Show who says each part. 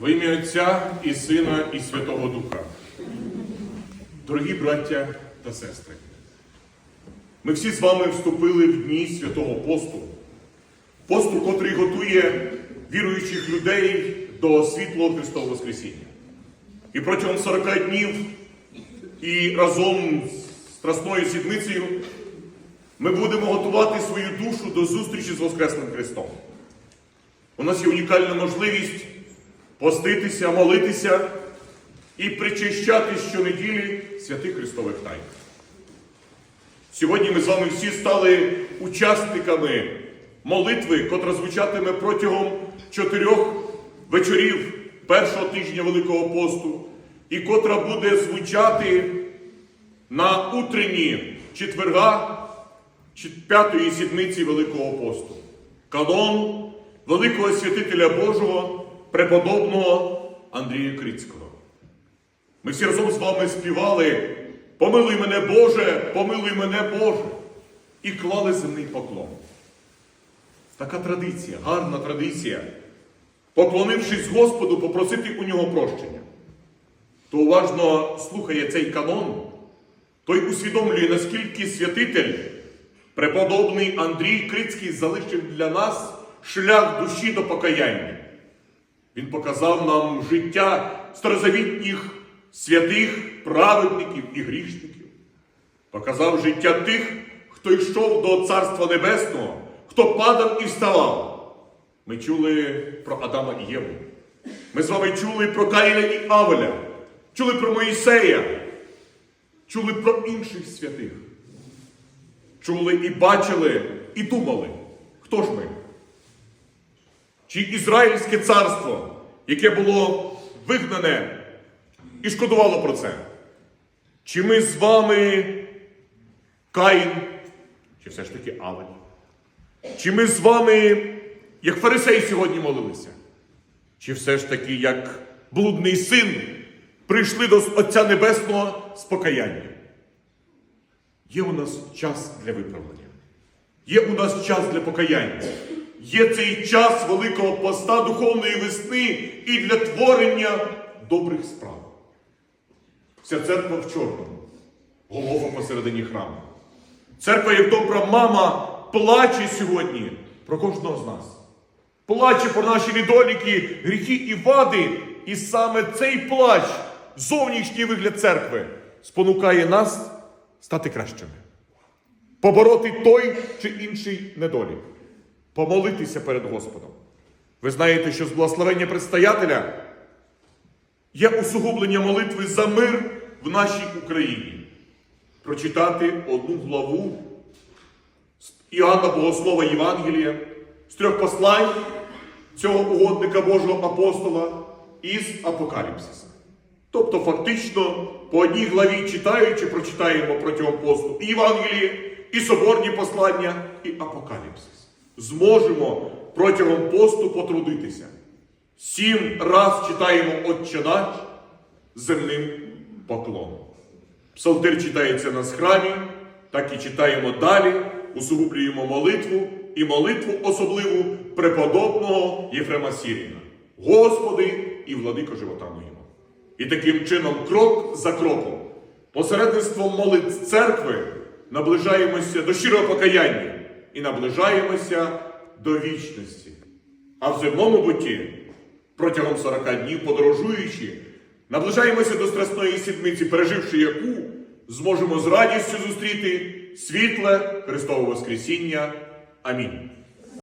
Speaker 1: Во ім'я Отця і Сина, і Святого Духа. Дорогі браття та сестри, ми всі з вами вступили в дні святого посту, посту, котрий готує віруючих людей до світлого Христового Воскресіння. І протягом 40 днів і разом з Страсною Сідницею ми будемо готувати свою душу до зустрічі з Воскресним Христом. У нас є унікальна можливість поститися, молитися і причащати щонеділі святих Христових тайн. Сьогодні ми з вами всі стали учасниками молитви, котра звучатиме протягом чотирьох вечорів першого тижня Великого посту, і котра буде звучати на утренні четверга п'ятої сідниці Великого посту. Канон великого святителя Божого, преподобного Андрія Крицького. Ми всі разом з вами співали Помилуй мене Боже, помилуй мене Боже, і клали земний поклон. Така традиція, гарна традиція. Поклонившись Господу, попросити у нього прощення. Хто уважно слухає цей канон, той усвідомлює, наскільки святитель, преподобний Андрій Крицький, залишив для нас шлях душі до покаяння. Він показав нам життя старозавітніх святих, праведників і грішників. Показав життя тих, хто йшов до Царства Небесного, хто падав і вставав. Ми чули про Адама і Єву. Ми з вами чули про Каїна і Авеля, чули про Моїсея, чули про інших святих. Чули і бачили, і думали, хто ж ми? Чи Ізраїльське царство, яке було вигнане і шкодувало про це? Чи ми з вами Каїн, чи все ж таки Авель? Чи ми з вами, як фарисеї сьогодні молилися? Чи все ж таки, як блудний син, прийшли до Отця Небесного з покаянням? Є у нас час для виправлення. Є у нас час для покаяння. Є цей час Великого поста духовної весни і для творення добрих справ. Вся церква в чорному, голова посередині храму. Церква, як добра мама, плаче сьогодні про кожного з нас. Плаче про наші недоліки, гріхи і вади. І саме цей плач, зовнішній вигляд церкви, спонукає нас стати кращими. Побороти той чи інший недолік. Помолитися перед Господом. Ви знаєте, що з благословення предстоятеля є усугублення молитви за мир в нашій Україні. Прочитати одну главу з Іоанна Богослова Євангелія, з трьох послань цього угодника Божого апостола із Апокаліпсиса. Тобто, фактично, по одній главі читаючи, прочитаємо протягом посту і Євангеліє, і соборні послання, і Апокаліпсис. Зможемо протягом посту потрудитися. Сім раз читаємо Отче наш земним поклоном. Псалтир читається на схрамі, так і читаємо далі, усугублюємо молитву і молитву особливу преподобного Єфрема Сіріна. Господи і владико живота моєму. І таким чином, крок за кроком, посередництвом молитв церкви наближаємося до щирого покаяння і наближаємося до вічності. А в земному буті протягом 40 днів подорожуючи, наближаємося до Страсної сідниці, переживши яку зможемо з радістю зустріти світле Христове Воскресіння. Амінь.